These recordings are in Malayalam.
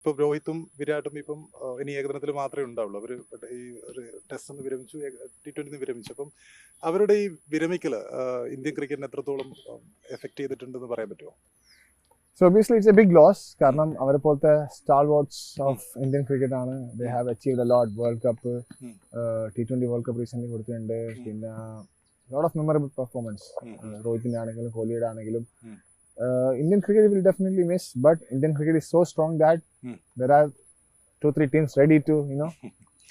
ഇപ്പൊ രോഹിത്തും വിരാട്ടും ഇപ്പം ഇനി ഏകദിനത്തിൽ മാത്രമേ ഉണ്ടാവുള്ളൂ. അവർ ഈ ഒരു ടെസ്റ്റ് നിന്ന് വിരമിച്ചു ടി ട്വന്റിന്ന് വിരമിച്ചു. അപ്പം അവരുടെ ഈ വിരമിക്കൽ ഇന്ത്യൻ ക്രിക്കറ്റിന് എത്രത്തോളം എഫക്ട് ചെയ്തിട്ടുണ്ടെന്ന് പറയാൻ പറ്റുമോ? So obviously it's a big loss കാരണം അവരെ പോലത്തെ stalwarts of Indian cricket ആണ്. They have achieved lot world cup. T twenty world cup recent കൊടുത്തിട്ടുണ്ട്. പിന്നെ ലോട്ട് ഓഫ് മെമ്മറബിൾ പെർഫോമൻസ്. റോഹിത്തിന്റെ ആണെങ്കിലും കോഹ്ലിയുടെ ആണെങ്കിലും. Indian cricket will definitely miss but Indian cricket is so strong that um. There are two three teams ready to you know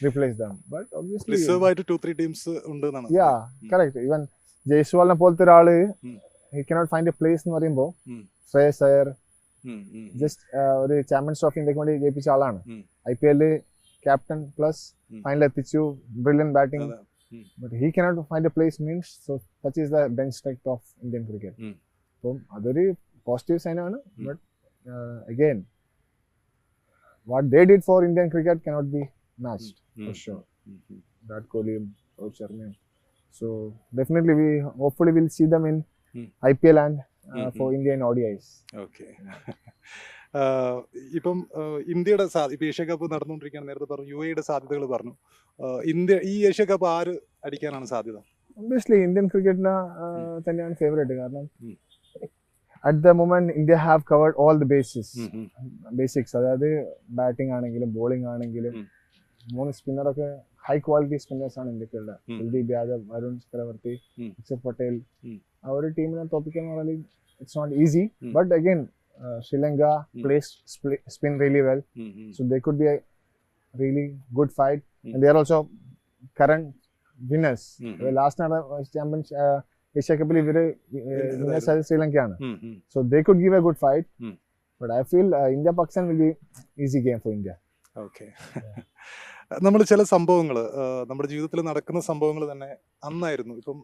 replace them but obviously reserve ആയിട്ട് ടു ത്രീ ടീംസ് ഉണ്ട് എന്നാണ് യാ കറക്റ്റ് ഈവൻ ജയ്സ്വാളിനെ പോലത്തെ ഒരാൾ. He cannot find a place എന്ന് പറയുമ്പോൾ. ശ്രേയസ് ഉം. ജസ്റ്റ് ഒരു ചാമ്പ്യൻസ് ട്രോഫി ഇന്ത്യയ്ക്ക് വേണ്ടി ജയിപ്പിച്ച ആളാണ്. ഐ പി എല്ലിൽ ക്യാപ്റ്റൻ പ്ലസ്. ഫൈനൽ എത്തിച്ചു brilliant batting. But he cannot find a place means so such is the bench strength of Indian cricket. അപ്പം അതൊരു positive സൈനാണ്. But again what did for Indian cricket cannot be matched mm-hmm. for sure. Mm-hmm. That Kohli, Rohit Sharma. So definitely, we hopefully we'll see them in mm-hmm. IPL and uh, mm-hmm. for Indian ODIs. Okay. ഇപ്പം ഇന്ത്യയുടെ സാ- ഇപ്പം ഏഷ്യ കപ്പ് നടന്നുകൊണ്ടിരിക്കുകയാണ് നേരത്തെ പറഞ്ഞു യു എയുടെ സാധ്യതകൾ പറഞ്ഞു ഇന്ത്യ ഈ ഏഷ്യ കപ്പ് ആര് അടിക്കാനാണ് സാധ്യത ഒബ്വിയസ്ലി ഇന്ത്യൻ ക്രിക്കറ്റിന് തന്നെയാണ് ഫേവറേറ്റ് കാരണം. At the moment India have covered all the basis um, um. Basics അതായത് ബാറ്റിംഗ് ആണെങ്കിലും ബോളിംഗ് ആണെങ്കിലും ഉം. മൂന്ന് സ്പിന്നറൊക്കെ ഹൈ ക്വാളിറ്റി സ്പിന്നേഴ്സ് ആണ് ഇന്ത്യക്കുള്ള ഉം. കുൽദീപ് യാദവ് അരുൺ ചക്രവർത്തി ഉം. അക്ഷർ പട്ടേൽ ഉം. ആ ഒരു ടീമിനെ തോപ്പിക്കുക എന്ന് പറഞ്ഞാൽ it's not easy um. But again Sri Lanka um. Plays spin really well ഉം, ഉം. So they could be a really good fight. Mm. And they are also Asia കപ്പിൽ ഇവർ ശ്രീലങ്കയാണ്. So they could give a good fight. But I feel India Pakistan will be easy game for India. Okay നമ്മൾ ചില സംഭവങ്ങൾ നമ്മുടെ ജീവിതത്തിൽ നടക്കുന്ന സംഭവങ്ങൾ തന്നെ അന്നായിരുന്നു. ഇപ്പം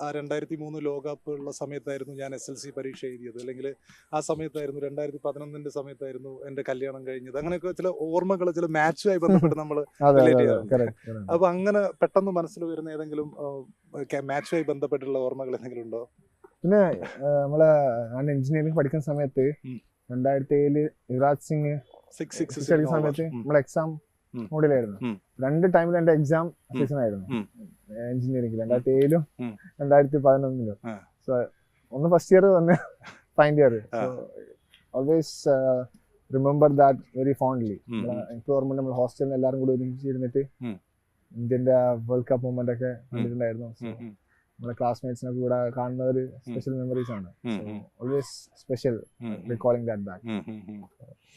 ആ, രണ്ടായിരത്തി മൂന്ന് ലോകകപ്പ് ഉള്ള സമയത്തായിരുന്നു ഞാൻ എസ് എൽ സി പരീക്ഷ എഴുതിയത്. അല്ലെങ്കിൽ ആ സമയത്തായിരുന്നു രണ്ടായിരത്തി പതിനൊന്നിന്റെ സമയത്തായിരുന്നു എന്റെ കല്യാണം കഴിഞ്ഞത്. അങ്ങനെയൊക്കെ ചില ഓർമ്മകൾ ചില മാച്ചുമായി ബന്ധപ്പെട്ട് നമ്മൾ അപ്പൊ അങ്ങനെ പെട്ടെന്ന് മനസ്സിൽ വരുന്ന ഏതെങ്കിലും മാച്ചുമായി ബന്ധപ്പെട്ടുള്ള ഓർമ്മകൾ എന്തെങ്കിലും ഉണ്ടോ? പിന്നെ നമ്മളെ ഞാൻ എഞ്ചിനീയറിംഗ് പഠിക്കുന്ന സമയത്ത്. രണ്ടായിരത്തി ഏഴിൽ യുവരാജ് സിംഗ് സിക്സ് സിക്സ് സമയത്ത് നമ്മളെ എക്സാം മോഡിലായിരുന്നു രണ്ട് ടൈമിൽ എന്റെ എക്സാം സീസൺ ആയിരുന്നു. എഞ്ചിനീയറിംഗ് രണ്ടായിരത്തി ഏഴിലും. രണ്ടായിരത്തി പതിനൊന്നിലും. സോ ഒന്ന് ഫസ്റ്റ് ഇയർ വന്ന് find year always remember that very fondly. എനിക്ക് ഓർമ്മ നമ്മൾ ഹോസ്റ്റലിൽ എല്ലാവരും കൂടി ഒരുമിച്ച് ഇരുന്നിട്ട്. ഇന്ത്യന്റെ വേൾഡ് കപ്പ് മൂവ്മെന്റ് ഒക്കെ കണ്ടിട്ടുണ്ടായിരുന്നു. നമ്മുടെ ക്ലാസ്മേറ്റ്സിനെ ക്ലാസ്മേറ്റ്സിനൊക്കെ കൂടെ കാണുന്ന ഒരു സ്പെഷ്യൽ മെമ്മറീസ് ആണ്. Always special recalling that back.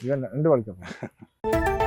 Even രണ്ട് വേൾഡ് കപ്പ്